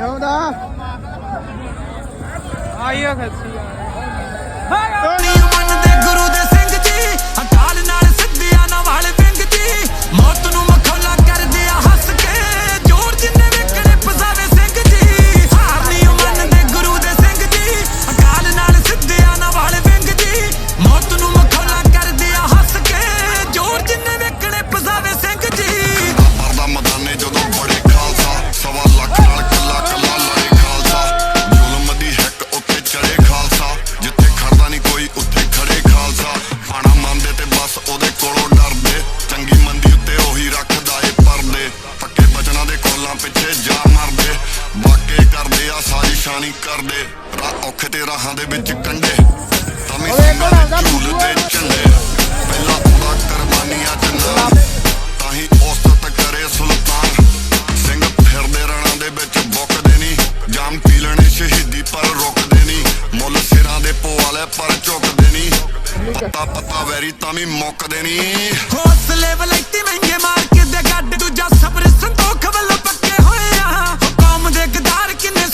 배운다. 아, 이거 같이. ਗੱਲਾਂ ਪਿੱਛੇ ਜਾ ਮਰਦੇ। ਬਾਕੇ ਕਰਦੇ ਆ ਸਾਜ਼ਿਸ਼ਾਂ ਨਹੀਂ ਕਰਦੇ। ਰਾਹ ਔਖੇ ਤੇ ਰਾਹਾਂ ਦੇ ਵਿੱਚ ਕੰਡੇ। ਤਮੀ ਸਿੰਘਾਂ ਦੇ ਝੂਲ ਤੇ ਚੰਡੇ ਜਾਮ ਪੀ ਲੈਣੇ ਸ਼ਹੀਦੀ ਪਰ ਰੁਕਦੇ ਨਹੀਂ ਮੁੱਲ ਸਿਰਾਂ ਦੇ ਪਵਾਲੇ ਪਰ ਝੁਕਦੇ ਨਹੀਂ ਪਤਾ ਪਤਾ ਵੈਰੀ ਤਾਂ ਵੀ ਮੁੱਕਦੇ ਨਹੀਂ ਮਾਰ ਕੇ ਦੇ ਗੱਡ। ਦੂਜਾ ਸਬਰ ਸੰਤੋਖ ਵੱਲ ਕੌਮ ਦੇ ਗਦਾਰ ਕਿੰਨੇ